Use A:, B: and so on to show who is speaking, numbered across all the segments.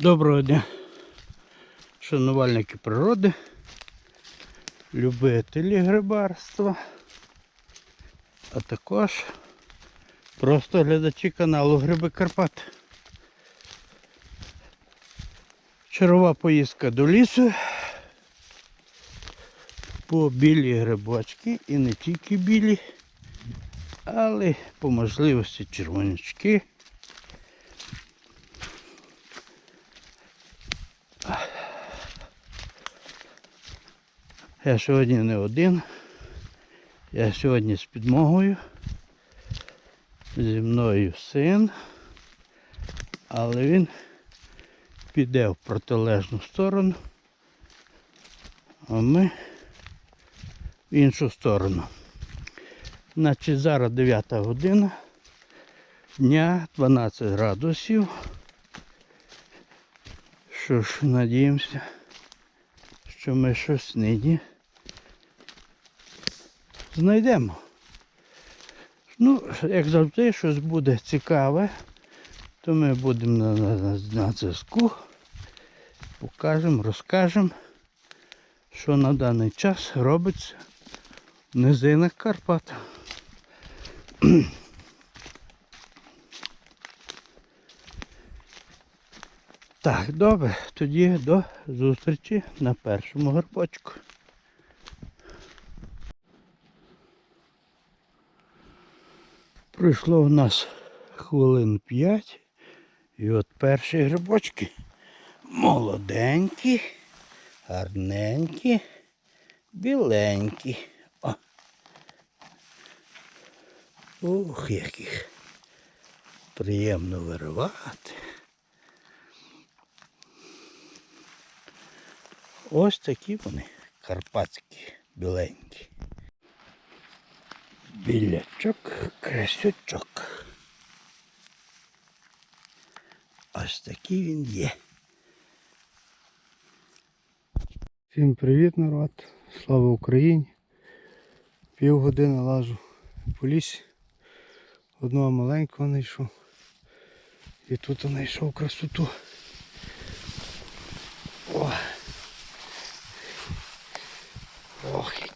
A: Доброго дня, шанувальники природи, любителі грибарства, а також просто глядачі каналу Гриби Карпат. Чарова поїздка до лісу по білі грибочки і не тільки білі, але по можливості червонячки. Я сьогодні не один. Я сьогодні з підмогою. Зі мною син. Але він піде в протилежну сторону. А ми в іншу сторону. Значить зараз 9 година. Дня 12 градусів. Що ж, надіємося, що ми щось нині знайдемо. Ну, як завжди, щось буде цікаве, то ми будемо на, на, на, зв'язку. Покажемо, розкажемо, що на даний час робиться в низинах Карпат. Так, добре, тоді до зустрічі на першому горбочку. Пройшло у нас хвилин 5. І от перші грибочки молоденькі, гарненькі, біленькі. О. Ух, яких приємно виривати. Ось такі вони карпатські, біленькі. Білячок, красючок. Ось такий він є.
B: Всім привіт, народ! Слава Україні! Півгодини лажу по лісі. Одного маленького знайшов. І тут знайшов красоту. О!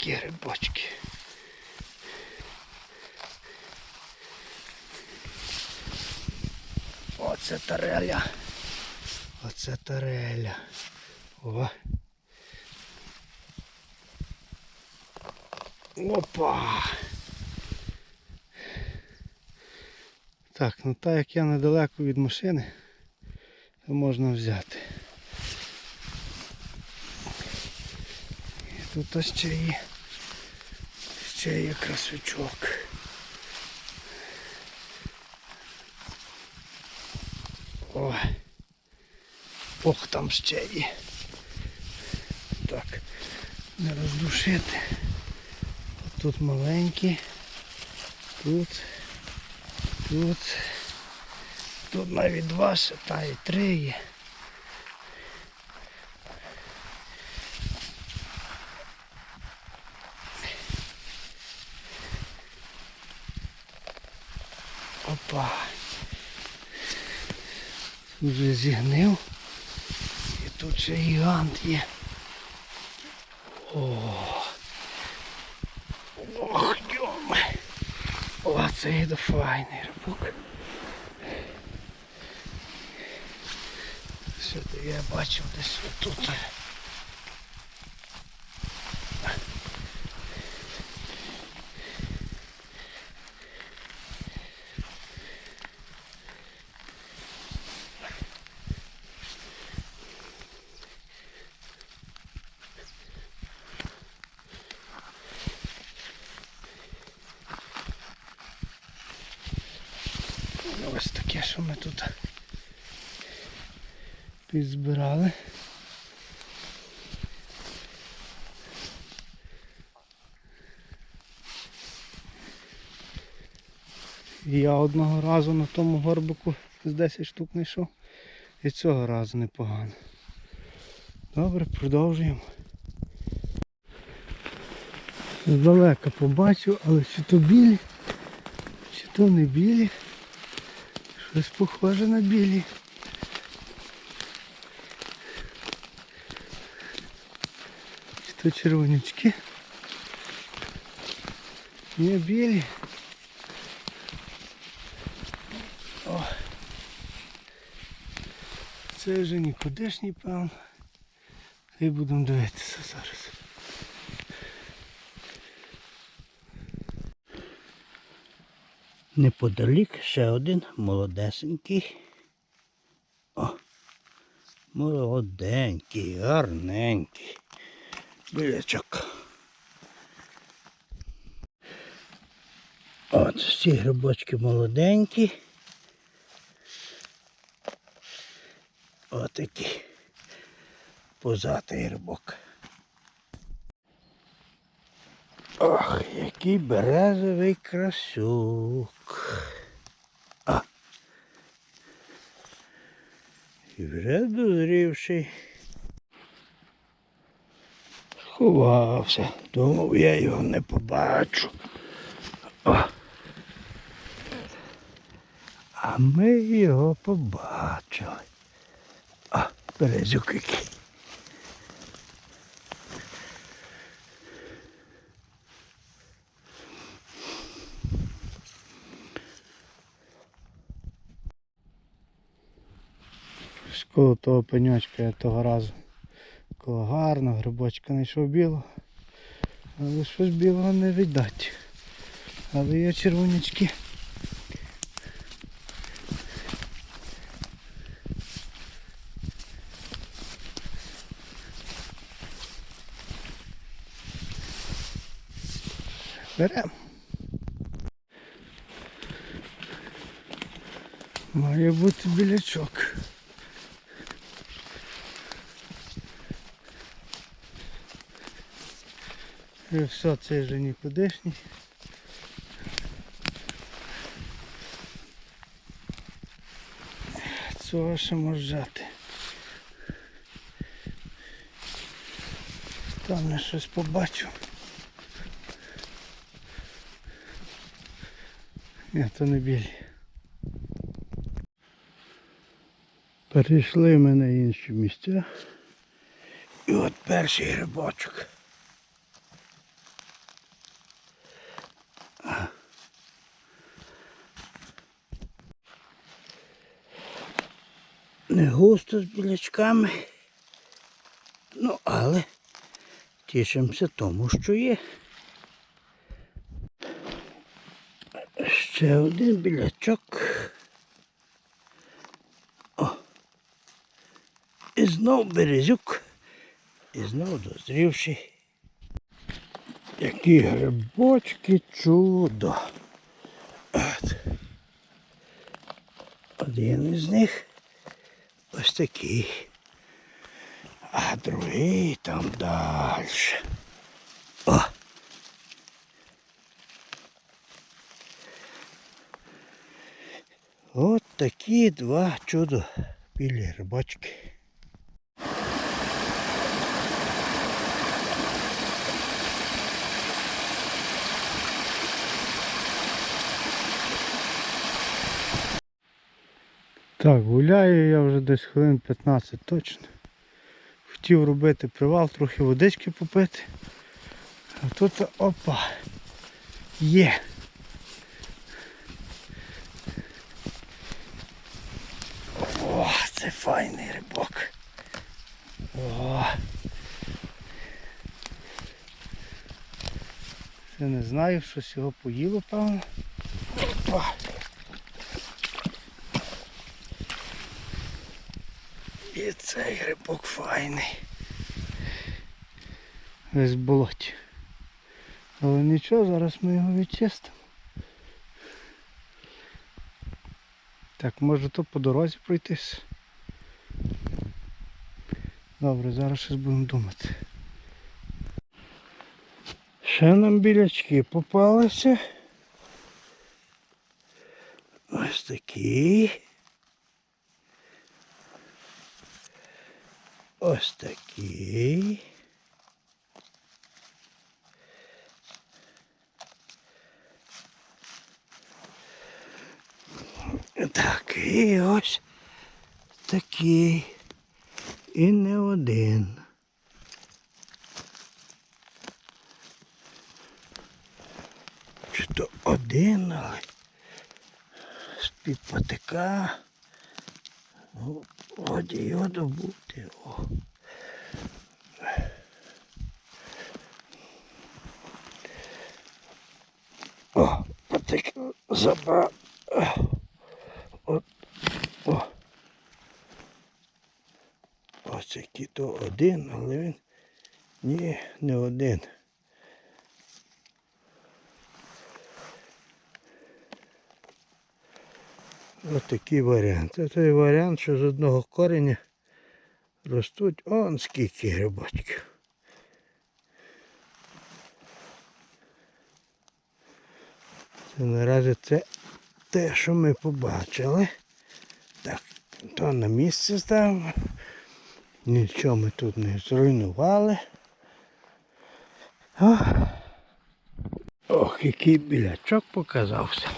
B: Які грибочки. Оце тареля. Оце тареля. О. Опа. Так, ну так як я недалеко від машини, то можна взяти. І тут ось ще є, ще є красочок. О, ох, там ще є. Так, не роздушити. Тут маленькі, тут, тут, тут навіть два ще, та і три є. Опа. Вже зігнив. І тут ще гігант є. О. Ох, йоме. О, це до файний рибок. Сюди я бачив десь отут. Ось таке, що ми тут підзбирали. Я одного разу на тому горбику з 10 штук знайшов. І цього разу непогано. Добре, продовжуємо. Здалека побачив, але чи то білі, чи то не білі. Щось похоже на білі. Чи то червонячки? Не білі. О! Це вже нікудишній певно. І будемо дивитися зараз.
A: Неподалік ще один молодесенький. О, молоденький, гарненький. Білячок. От ці грибочки молоденькі. Отакі. Позатий грибок. Ох, який березовий красюк. А. І вже дозрівший. Сховався. Думав, я його не побачу. О. А ми його побачили. А, березюк який.
B: Коло того пеньочка я того разу. Коло гарного грибочка знайшов білого. Але щось білого не видать. Але є червонячки. Берем. Має бути білячок. І все, це вже нікудишній. Цього ще може взяти. Там я щось побачу. Ні, то не білі.
A: Перейшли ми на інші місця. І от перший грибочок. Не густо з білячками. Ну, але тішимося тому, що є. Ще один білячок. І знов березюк. І знов дозрівший. Які грибочки чудо. От. Один із них ось такий. А другий там далі. О! От такі два чудо білі грибочки.
B: Так, гуляю я вже десь хвилин 15 точно. Хотів робити привал, трохи водички попити. А тут опа. Є. О, це файний рибок. О. Це не знаю, щось його поїло, певно. Опа.
A: І цей грибок файний.
B: Весь в болоті. Але нічого, зараз ми його відчистимо. Так, може то по дорозі пройтись. Добре, зараз щось будемо думати.
A: Ще нам білячки попалися. Ось такі. Ось такий. Так, і ось такий. І не один. Чи то один, але з-під патика. Ну, Годі його добути. О. О, патик забрав. От. О. Ось який то один, але він ні, не один. Ось такий варіант. Це той варіант, що з одного кореня ростуть он скільки грибочків. Це наразі це те, що ми побачили. Так, то на місце ставимо. Нічого ми тут не зруйнували. О. Ох, який білячок показався.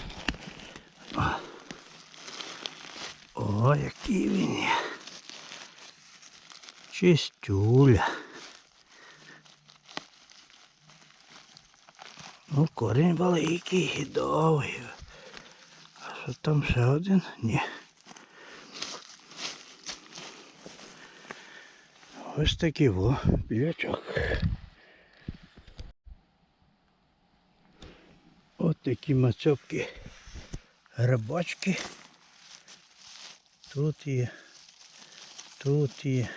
A: О, який він є. Чистюля. Ну, корінь великий і довгий. А що там ще один? Ні. Ось такий во білячок. От такі мацьопки грибочки. Тут є, тут є.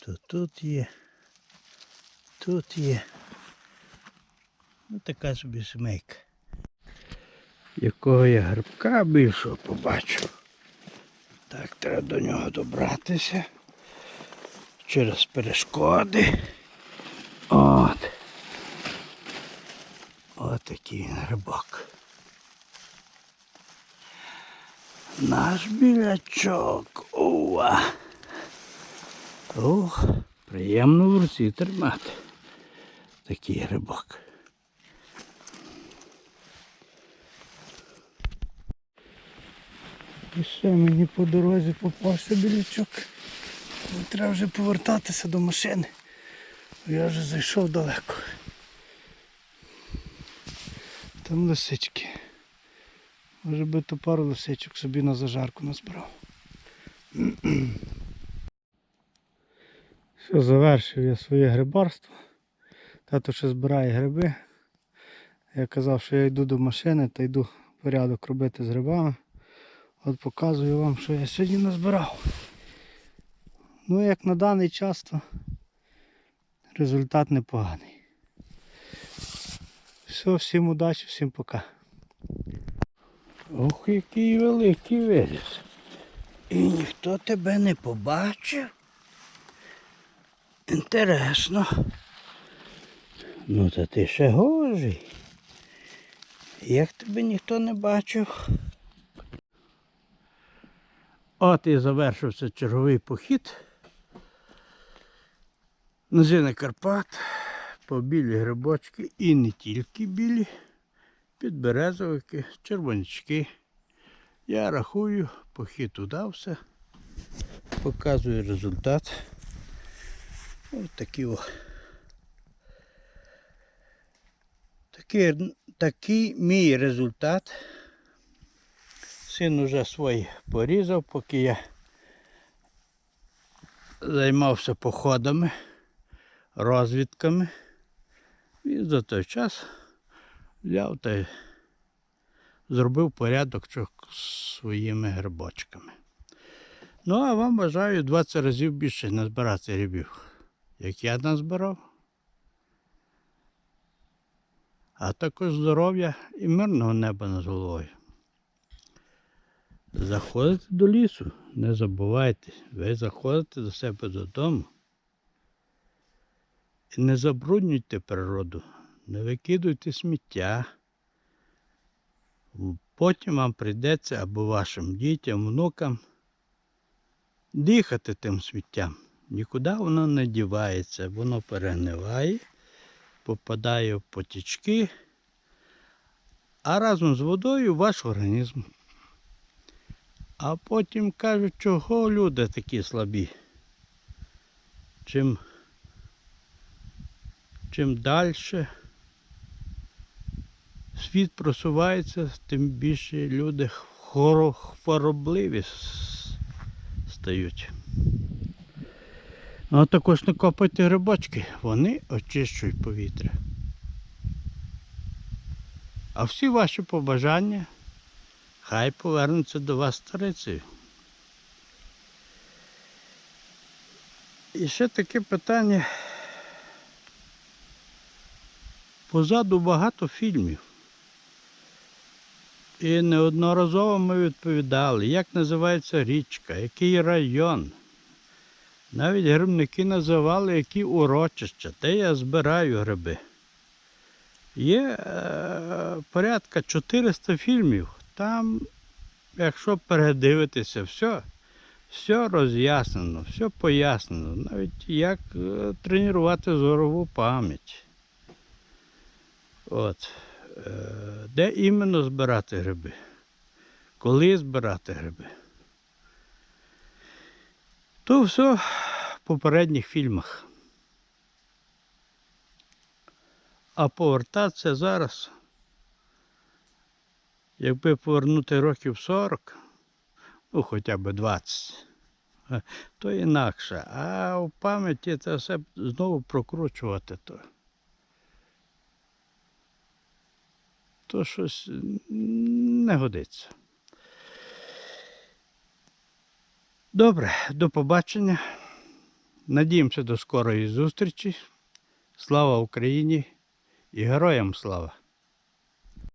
A: То тут є, тут є. Ну така собі семейка. Якого я грибка більшого побачу. Так, треба до нього добратися. Через перешкоди. От. От такий він грибок. Наш білячок. Ува. Ох, приємно в руці тримати. Такий грибок. І ще мені по дорозі попався білячок. Треба вже повертатися до машини. Я вже зайшов далеко. Там лисички. Може би то пару лисичок собі на зажарку назбирав. Все, завершив я своє грибарство. Тато ще збирає гриби. Я казав, що я йду до машини та йду порядок робити з грибами. От показую вам, що я сьогодні назбирав. Ну, як на даний час, то результат непоганий. Все, всім удачі, всім пока. Ох, який великий виріс. І ніхто тебе не побачив. Інтересно. Ну, та ти ще гожий. Як тебе ніхто не бачив? От і завершився черговий похід. Низина Карпат, по білі грибочки і не тільки білі, підберезовики, червонячки. Я рахую, похід удався, показую результат. Ось такий о. Такий, такий мій результат. Син уже свій порізав, поки я займався походами, розвідками. І за той час взяв та зробив порядок своїми грибочками. Ну, а вам бажаю 20 разів більше назбирати грибів, як я назбирав. А також здоров'я і мирного неба над головою. Заходите до лісу, не забувайте, ви заходите до себе додому. Не забруднюйте природу, не викидуйте сміття. Потім вам прийдеться або вашим дітям, внукам дихати тим сміттям. Нікуди воно не дівається, воно перегниває, попадає в потічки, а разом з водою ваш організм. А потім кажуть, чого люди такі слабі. Чим чим далі світ просувається, тим більше люди хворобливі стають. А також не копайте грибочки, вони очищують повітря. А всі ваші побажання хай повернуться до вас старицею. І ще таке питання. Позаду багато фільмів. І неодноразово ми відповідали, як називається річка, який район. Навіть грибники називали, які урочища, де я збираю гриби. Є е, порядка 400 фільмів. Там, якщо передивитися, все, все роз'яснено, все пояснено. Навіть як е, тренувати зорову пам'ять. От. Е, де іменно збирати гриби? Коли збирати гриби? То все в попередніх фільмах. А повертатися зараз, якби повернути років 40, ну хоча б 20, е, то інакше. А в пам'яті це все знову прокручувати то. То щось не годиться. Добре, до побачення. Надіємося до скорої зустрічі. Слава Україні і героям слава!